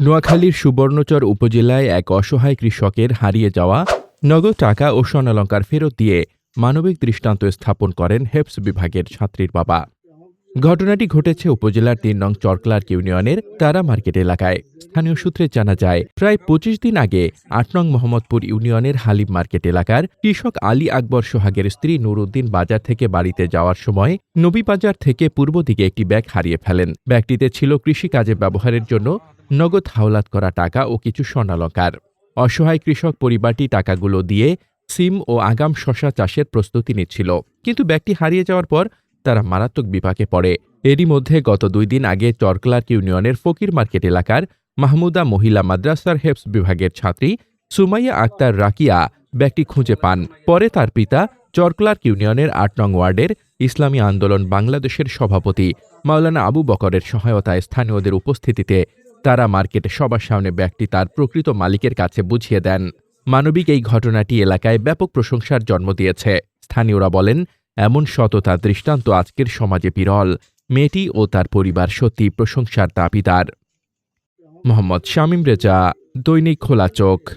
নোয়াখালীর সুবর্ণচর উপজেলায় এক অসহায় কৃষকের হারিয়ে যাওয়া নগদ টাকা ও স্বর্ণালঙ্কার ফেরত দিয়ে মানবিক দৃষ্টান্ত স্থাপন করেন হেপস বিভাগের ছাত্রীর বাবা। ঘটনাটি ঘটেছে উপজেলার তিন নং চরক্লার্ক ইউনিয়নের তারা মার্কেট এলাকায়। স্থানীয় সূত্রে জানা যায়, প্রায় পঁচিশ দিন আগে আট নং মোহাম্মদপুর ইউনিয়নের হালিম মার্কেট এলাকার কৃষক আলী আকবর সোহাগের স্ত্রী নুরুদ্দিন বাজার থেকে বাড়িতে যাওয়ার সময় নবীবাজার থেকে পূর্ব দিকে একটি ব্যাগ হারিয়ে ফেলেন। ব্যাগটিতে ছিল কৃষিকাজে ব্যবহারের জন্য নগদ হাওলাত করা টাকা ও কিছু স্বর্ণালঙ্কার। অসহায় কৃষক পরিবারটি টাকাগুলো দিয়ে সিম ও আগাম শশা চাষের প্রস্তুতি নিচ্ছিল। কিন্তু ব্যাগটি হারিয়ে যাওয়ার পর তারা মারাত্মক বিপাকে পড়ে। এরই মধ্যে গত দুই দিন আগে চরক্লার্ক ইউনিয়নের ফকির মার্কেট এলাকার মাহমুদা মহিলা মাদ্রাসার হেপস বিভাগের ছাত্রী সুমাইয়া আক্তার রাকিয়া ব্যাগটি খুঁজে পান। পরে তার পিতা চরক্লার্ক ইউনিয়নের আট নং ওয়ার্ডের ইসলামী আন্দোলন বাংলাদেশের সভাপতি মাওলানা আবু বকরের সহায়তায় স্থানীয়দের উপস্থিতিতে তারা মার্কেটে সবার সামনে ব্যাগটি তার প্রকৃত মালিকের কাছে বুঝিয়ে দেন। মানবিক এই ঘটনাটি এলাকায় ব্যাপক প্রশংসার জন্ম দিয়েছে। স্থানীয়রা বলেন এমন সততা দৃষ্টান্ত আজকের সমাজে বিরল। মেয়েটি ও তার পরিবার সত্যি প্রশংসার দাবিদার। মোহাম্মদ শামীম রেজা, দৈনিক খোলা চোখ।